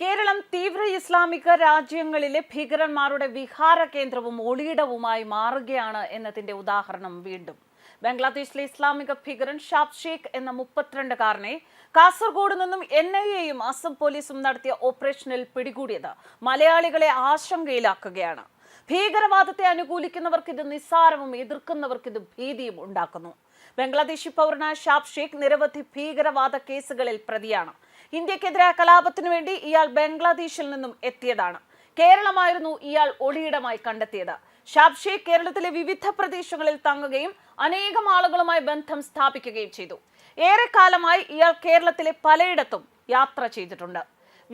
കേരളം തീവ്ര ഇസ്ലാമിക രാജ്യങ്ങളിലെ ഭീകരന്മാരുടെ വിഹാര കേന്ദ്രവും ഒളിയിടവുമായി മാറുകയാണ് എന്നതിന്റെ ഉദാഹരണം വീണ്ടും. ബംഗ്ലാദേശിലെ ഇസ്ലാമിക ഭീകരൻ ഷാബ് ഷേഖ് എന്ന മുപ്പത്തിരണ്ടുകാരനെ കാസർഗോഡ് നിന്നും എൻ ഐ എയും അസം പോലീസും നടത്തിയ ഓപ്പറേഷനിൽ പിടികൂടിയത് മലയാളികളെ ആശങ്കയിലാക്കുകയാണ്. ഭീകരവാദത്തെ അനുകൂലിക്കുന്നവർക്ക് ഇത് നിസ്സാരവും എതിർക്കുന്നവർക്ക് ഇത് ഭീതിയും ഉണ്ടാക്കുന്നു. ബംഗ്ലാദേശി പൗരനായ ഷാബ് ഷേഖ് നിരവധി ഭീകരവാദ കേസുകളിൽ പ്രതിയാണ്. ഇന്ത്യക്കെതിരെ കലാപത്തിനു വേണ്ടി ഇയാൾ ബംഗ്ലാദേശിൽ നിന്നും എത്തിയതാണ്. കേരളമായിരുന്നു ഇയാൾ ഒളിയിടമായി കണ്ടെത്തിയത്. ഷാബ് ഷേഖ് കേരളത്തിലെ വിവിധ പ്രദേശങ്ങളിൽ തങ്ങുകയും അനേകം ആളുകളുമായി ബന്ധം സ്ഥാപിക്കുകയും ചെയ്തു. ഏറെക്കാലമായി ഇയാൾ കേരളത്തിലെ പലയിടത്തും യാത്ര ചെയ്തിട്ടുണ്ട്.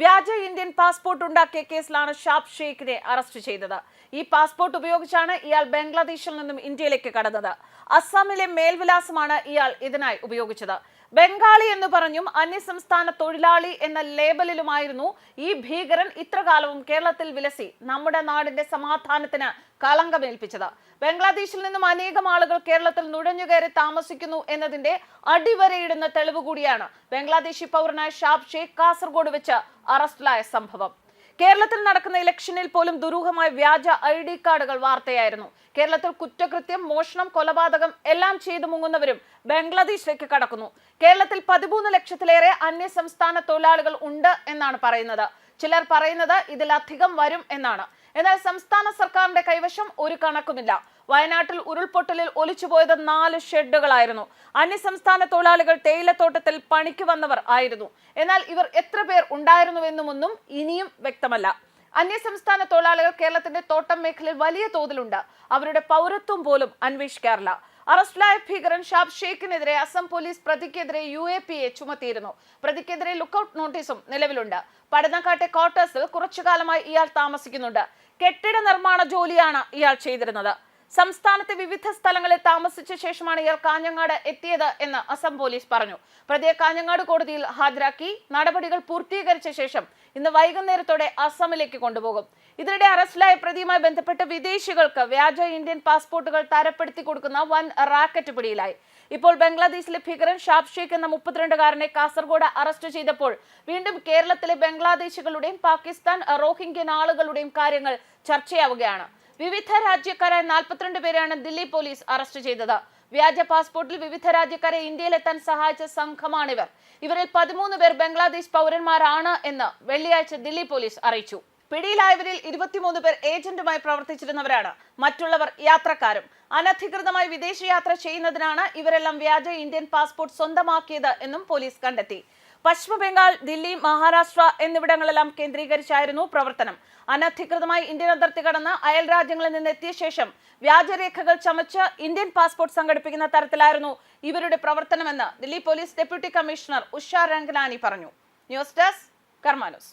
വ്യാജ ഇന്ത്യൻ പാസ്പോർട്ട് ഉണ്ടാക്കിയ കേസിലാണ് ഷാബ് ഷെയ്ഖിനെ അറസ്റ്റ് ചെയ്തത്. ഈ പാസ്പോർട്ട് ഉപയോഗിച്ചാണ് ഇയാൾ ബംഗ്ലാദേശിൽ നിന്നും ഇന്ത്യയിലേക്ക് കടന്നത്. അസ്സാമിലെ മേൽവിലാസമാണ് ഇയാൾ ഇതിനായി ഉപയോഗിച്ചത്. ബംഗാളി എന്ന് പറഞ്ഞും അന്യസംസ്ഥാന തൊഴിലാളി എന്ന ലേബലിലുമായിരുന്നു ഈ ഭീകരൻ ഇത്രകാലവും കേരളത്തിൽ വിലസി നമ്മുടെ നാടിന്റെ സമാധാനത്തിന് കളങ്കമേൽപ്പിച്ചത്. ബംഗ്ലാദേശിൽ നിന്നും അനേകം ആളുകൾ കേരളത്തിൽ നുഴഞ്ഞുകയറി താമസിക്കുന്നു എന്നതിന്റെ അടിവരയിടുന്ന തെളിവ് കൂടിയാണ് ബംഗ്ലാദേശി പൗരനായ ഷാബ് ഷേഖ് കാസർഗോഡ് വെച്ച് അറസ്റ്റിലായ സംഭവം. കേരളത്തിൽ നടക്കുന്ന ഇലക്ഷനിൽ പോലും ദുരൂഹമായ വ്യാജ ഐ ഡി കാർഡുകൾ വാർത്തയായിരുന്നു. കേരളത്തിൽ കുറ്റകൃത്യം മോഷണം കൊലപാതകം എല്ലാം ചെയ്തു മുങ്ങുന്നവരും ബംഗ്ലാദേശിലേക്ക് കടക്കുന്നു. കേരളത്തിൽ പതിമൂന്ന് ലക്ഷത്തിലേറെ അന്യ സംസ്ഥാന തൊഴിലാളികൾ ഉണ്ട് എന്നാണ് പറയുന്നത്. ചിലർ പറയുന്നത് ഇതിലധികം വരും എന്നാണ്. എന്നാൽ സംസ്ഥാന സർക്കാരിന്റെ കൈവശം ഒരു കണക്കുമില്ല. വയനാട്ടിൽ ഉരുൾപൊട്ടലിൽ ഒലിച്ചുപോയത് നാല് ഷെഡുകളായിരുന്നു. അന്യസംസ്ഥാന തൊഴിലാളികൾ തേയിലത്തോട്ടത്തിൽ പണിക്ക് വന്നവർ ആയിരുന്നു. എന്നാൽ ഇവർ എത്ര പേർ ഉണ്ടായിരുന്നുവെന്നുമൊന്നും ഇനിയും വ്യക്തമല്ല. അന്യസംസ്ഥാന തൊഴിലാളികൾ കേരളത്തിന്റെ തോട്ടം മേഖലയിൽ വലിയ തോതിലുണ്ട്. അവരുടെ പൗരത്വം പോലും അന്വേഷിക്കാറില്ല. അറസ്റ്റിലായ ഭീകരൻ ഷാബ് ഷെയ്ഖിനെതിരെ അസം പോലീസ് പ്രതിക്കെതിരെ യു എ പി എ ചുമത്തിയിരുന്നു. പ്രതിക്കെതിരെ ലുക്കൌട്ട് നോട്ടീസും നിലവിലുണ്ട്. പടനക്കാട്ടെ ക്വാർട്ടേഴ്സിൽ കുറച്ചു കാലമായി ഇയാൾ താമസിക്കുന്നുണ്ട്. കെട്ടിട നിർമ്മാണ ജോലിയാണ് ഇയാൾ ചെയ്തിരുന്നത്. സംസ്ഥാനത്തെ വിവിധ സ്ഥലങ്ങളിൽ താമസിച്ച ശേഷമാണ് ഇയാൾ കാഞ്ഞങ്ങാട് എത്തിയത് എന്ന് അസം പോലീസ് പറഞ്ഞു. പ്രതിയെ കാഞ്ഞങ്ങാട് കോടതിയിൽ ഹാജരാക്കി. നടപടികൾ പൂർത്തീകരിച്ച ശേഷം ഇന്ന് വൈകുന്നേരത്തോടെ അസമിലേക്ക് കൊണ്ടുപോകും. ഇതിനിടെ അറസ്റ്റിലായ പ്രതിയുമായി ബന്ധപ്പെട്ട് വിദേശികൾക്ക് വ്യാജ ഇന്ത്യൻ പാസ്പോർട്ടുകൾ തരപ്പെടുത്തി കൊടുക്കുന്ന വൻ റാക്കറ്റ് പിടിയിലായി. ഇപ്പോൾ ബംഗ്ലാദേശിലെ ഭീകരൻ ഷാബ് ഷേഖ് എന്ന മുപ്പത്തിരണ്ടുകാരനെ കാസർഗോഡ് അറസ്റ്റ് ചെയ്തപ്പോൾ വീണ്ടും കേരളത്തിലെ ബംഗ്ലാദേശികളുടെയും പാകിസ്ഥാൻ റോഹിംഗ്യൻ ആളുകളുടെയും കാര്യങ്ങൾ ചർച്ചയാവുകയാണ്. വിവിധ രാജ്യക്കാരായ നാൽപ്പത്തിരണ്ട് പേരെയാണ് ദില്ലി പോലീസ് അറസ്റ്റ് ചെയ്തത്. വ്യാജ പാസ്പോർട്ടിൽ വിവിധ രാജ്യക്കാരെ ഇന്ത്യയിലെത്താൻ സഹായിച്ച സംഘമാണിവർ. ഇവരിൽ പതിമൂന്ന് പേർ ബംഗ്ലാദേശ് പൗരന്മാരാണ് എന്ന് വെള്ളിയാഴ്ച ദില്ലി പോലീസ് അറിയിച്ചു. പിടിയിലായവരിൽ ഇരുപത്തിമൂന്ന് പേർ ഏജന്റുമായി പ്രവർത്തിച്ചിരുന്നവരാണ്. മറ്റുള്ളവർ യാത്രക്കാരും. അനധികൃതമായി വിദേശയാത്ര ചെയ്യുന്നതിനാണ് ഇവരെല്ലാം വ്യാജ ഇന്ത്യൻ പാസ്പോർട്ട് സ്വന്തമാക്കിയത് എന്നും പോലീസ് കണ്ടെത്തി. പശ്ചിമ ബംഗാൾ ദില്ലി മഹാരാഷ്ട്ര എന്നിവിടങ്ങളെല്ലാം കേന്ദ്രീകരിച്ചായിരുന്നു പ്രവർത്തനം. അനധികൃതമായി ഇന്ത്യൻ അതിർത്തി കടന്ന് അയൽ രാജ്യങ്ങളിൽ നിന്നെത്തിയ ശേഷം വ്യാജരേഖകൾ ചമച്ച് ഇന്ത്യൻ പാസ്പോർട്ട് സംഘടിപ്പിക്കുന്ന തരത്തിലായിരുന്നു ഇവരുടെ പ്രവർത്തനമെന്ന് Delhi police deputy commissioner Usha Ranganani പറഞ്ഞു. News desk കർമാനൂസ്.